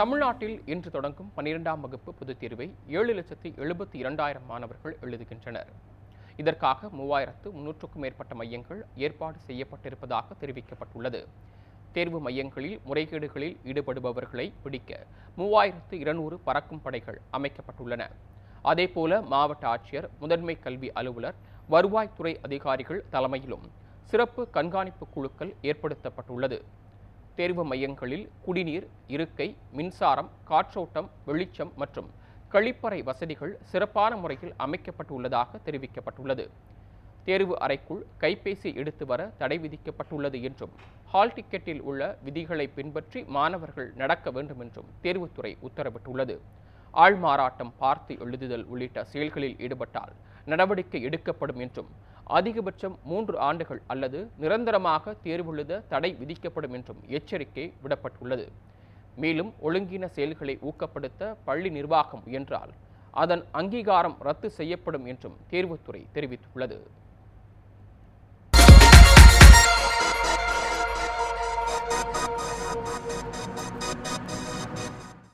தமிழ்நாட்டில் இன்று தொடங்கும் பன்னிரெண்டாம் வகுப்பு பொதுத் தேர்வை ஏழு லட்சத்தி எழுபத்தி இரண்டாயிரம் மாணவர்கள் எழுதுகின்றனர். இதற்காக மூவாயிரத்து முன்னூற்றுக்கும் மேற்பட்ட மையங்கள் ஏற்பாடு செய்யப்பட்டிருப்பதாக தெரிவிக்கப்பட்டுள்ளது. தேர்வு மையங்களில் முறைகேடுகளில் ஈடுபடுபவர்களை பிடிக்க மூவாயிரத்து இருநூறு பறக்கும் படைகள் அமைக்கப்பட்டுள்ளன. அதேபோல மாவட்ட ஆட்சியர் முதன்மை கல்வி அலுவலர் வருவாய்த்துறை அதிகாரிகள் தலைமையிலும் சிறப்பு கண்காணிப்பு குழுக்கள் ஏற்படுத்தப்பட்டுள்ளது. தேர்வு மையங்களில் குடிநீர் இருக்கை மின்சாரம் காற்றோட்டம் வெளிச்சம் மற்றும் கழிப்பறை வசதிகள் சிறப்பான முறையில் அமைக்கப்பட்டுள்ளதாக தெரிவிக்கப்பட்டுள்ளது. தேர்வு அறைக்குள் கைபேசி எடுத்து வர தடை விதிக்கப்பட்டுள்ளது என்றும் ஹால் டிக்கெட்டில் உள்ள விதிகளை பின்பற்றி மாணவர்கள் நடக்க வேண்டும் என்றும் தேர்வுத்துறை உத்தரவிட்டுள்ளது. ஆள்மாறாட்டம் பார்த்து எழுதுதல் உள்ளிட்ட செயல்களில் ஈடுபட்டால் நடவடிக்கை எடுக்கப்படும் என்றும் அதிகபட்சம் மூன்று ஆண்டுகள் அல்லது நிரந்தரமாக தேர்வெழுத தடை விதிக்கப்படும் என்றும் எச்சரிக்கை விடப்பட்டுள்ளது. மேலும் ஒழுங்கின செயல்களை ஊக்கப்படுத்த பள்ளி நிர்வாகம் என்றால் அதன் அங்கீகாரம் ரத்து செய்யப்படும் என்றும் தேர்வுத்துறை தெரிவித்துள்ளது.